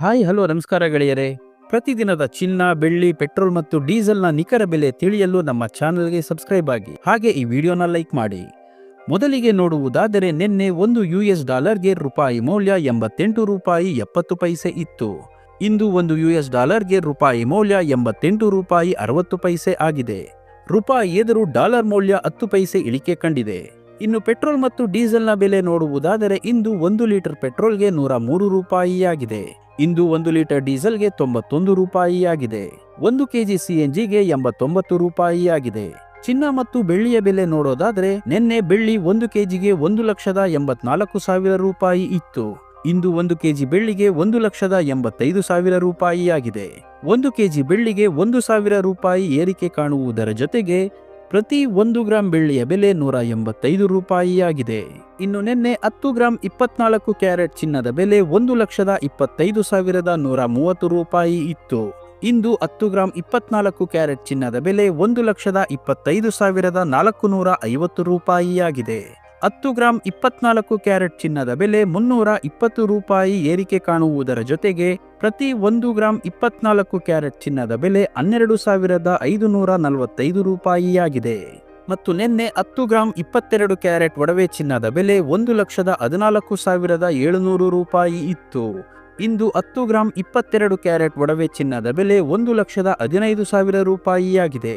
Hi, hello ನಮಸ್ಕಾರ ಗೆಳೆಯರೇ. ಪ್ರತಿದಿನದ ಚಿನ್ನ, ಬೆಳ್ಳಿ, ಪೆಟ್ರೋಲ್ ಮತ್ತು ಡೀಸೆಲ್ನ ನಿಖರ ಬೆಲೆ ತಿಳಿಯಲು ನಮ್ಮ ಚಾನೆಲ್ಗೆ ಸಬ್ಸ್ಕ್ರೈಬ್ ಆಗಿ. ಹಾಗೆ ಈ ವಿಡಿಯೋನ ಲೈಕ್ ಮಾಡಿ. ಮೊದಲಿಗೆ ನೋಡುವುದಾದರೆ ನಿನ್ನೆ ಒಂದು ಯು ಎಸ್ ಡಾಲರ್ಗೆ ರೂಪಾಯಿ ಮೌಲ್ಯ ಎಂಬತ್ತೆಂಟು ರೂಪಾಯಿ ಎಪ್ಪತ್ತು ಪೈಸೆ ಇತ್ತು. ಇಂದು ಒಂದು ಯು ಎಸ್ ಡಾಲರ್ಗೆ ರೂಪಾಯಿ ಮೌಲ್ಯ ಎಂಬತ್ತೆಂಟು ರೂಪಾಯಿ ಅರವತ್ತು ಪೈಸೆ ಆಗಿದೆ. ರೂಪಾಯಿ ಎದುರು ಡಾಲರ್ ಮೌಲ್ಯ ಹತ್ತು ಪೈಸೆ ಇಳಿಕೆ ಕಂಡಿದೆ. ಇನ್ನು ಪೆಟ್ರೋಲ್ ಮತ್ತು ಡೀಸೆಲ್ನ ಬೆಲೆ ನೋಡುವುದಾದರೆ ಇಂದು ಒಂದು ಲೀಟರ್ ಪೆಟ್ರೋಲ್ಗೆ ನೂರ ಮೂರು ರೂಪಾಯಿಯಾಗಿದೆ. ಇಂದು ಒಂದು ಲೀಟರ್ ಡೀಸೆಲ್ಗೆ ತೊಂಬತ್ತೊಂದು ರೂಪಾಯಿಯಾಗಿದೆ. ಒಂದು ಕೆಜಿ ಸಿಎನ್ಜಿಗೆ ಎಂಬತ್ತೊಂಬತ್ತು ರೂಪಾಯಿಯಾಗಿದೆ. ಚಿನ್ನ ಮತ್ತು ಬೆಳ್ಳಿಯ ಬೆಲೆ ನೋಡೋದಾದ್ರೆ ನಿನ್ನೆ ಬೆಳ್ಳಿ ಒಂದು ಕೆಜಿಗೆ ಒಂದು ಲಕ್ಷದ ಎಂಬತ್ನಾಲ್ಕು ಸಾವಿರ ರೂಪಾಯಿ ಇತ್ತು. ಇಂದು ಒಂದು ಕೆಜಿ ಬೆಳ್ಳಿಗೆ ಒಂದು ಲಕ್ಷದ ಎಂಬತ್ತೈದು ಸಾವಿರ ರೂಪಾಯಿಯಾಗಿದೆ. ಒಂದು ಕೆಜಿ ಬೆಳ್ಳಿಗೆ ಒಂದು ಸಾವಿರ ರೂಪಾಯಿ ಏರಿಕೆ ಕಾಣುವುದರ ಜೊತೆಗೆ ಪ್ರತಿ ಒಂದು ಗ್ರಾಂ ಬೆಳ್ಳಿಯ ಬೆಲೆ ನೂರ ಎಂಬತ್ತೈದು ರೂಪಾಯಿಯಾಗಿದೆ. ಇನ್ನು ನಿನ್ನೆ ಹತ್ತು ಗ್ರಾಂ ಇಪ್ಪತ್ನಾಲ್ಕು ಕ್ಯಾರೆಟ್ ಚಿನ್ನದ ಬೆಲೆ ಒಂದು ಲಕ್ಷದ ಇಪ್ಪತ್ತೈದು ಸಾವಿರದ ನೂರ ಮೂವತ್ತು ರೂಪಾಯಿ ಇತ್ತು. ಇಂದು ಹತ್ತು ಗ್ರಾಂ ಇಪ್ಪತ್ನಾಲ್ಕು ಕ್ಯಾರೆಟ್ ಚಿನ್ನದ ಬೆಲೆ ಒಂದು ಲಕ್ಷದ ಇಪ್ಪತ್ತೈದು ಸಾವಿರದ ನಾಲ್ಕು ನೂರ ಐವತ್ತು ರೂಪಾಯಿಯಾಗಿದೆ. ಹತ್ತು ಗ್ರಾಂ ಇಪ್ಪತ್ನಾಲ್ಕು ಕ್ಯಾರೆಟ್ ಚಿನ್ನದ ಬೆಲೆ ಮುನ್ನೂರ ಇಪ್ಪತ್ತು ರೂಪಾಯಿ ಏರಿಕೆ ಕಾಣುವುದರ ಜೊತೆಗೆ ಪ್ರತಿ ಒಂದು ಗ್ರಾಂ ಇಪ್ಪತ್ನಾಲ್ಕು ಕ್ಯಾರೆಟ್ ಚಿನ್ನದ ಬೆಲೆ ಹನ್ನೆರಡು ಸಾವಿರದ ಐದು ನೂರ ನಲವತ್ತೈದು ರೂಪಾಯಿಯಾಗಿದೆ. ಮತ್ತು ನಿನ್ನೆ ಹತ್ತು ಗ್ರಾಂ ಇಪ್ಪತ್ತೆರಡು ಕ್ಯಾರೆಟ್ ಒಡವೆ ಚಿನ್ನದ ಬೆಲೆ ಒಂದು ಲಕ್ಷದ ಹದಿನಾಲ್ಕು ಸಾವಿರದ ಏಳುನೂರು ರೂಪಾಯಿ ಇತ್ತು. ಇಂದು ಹತ್ತು ಗ್ರಾಂ ಇಪ್ಪತ್ತೆರಡು ಕ್ಯಾರೆಟ್ ಒಡವೆ ಚಿನ್ನದ ಬೆಲೆ ಒಂದು ಲಕ್ಷದ ಹದಿನೈದು ಸಾವಿರ ರೂಪಾಯಿಯಾಗಿದೆ.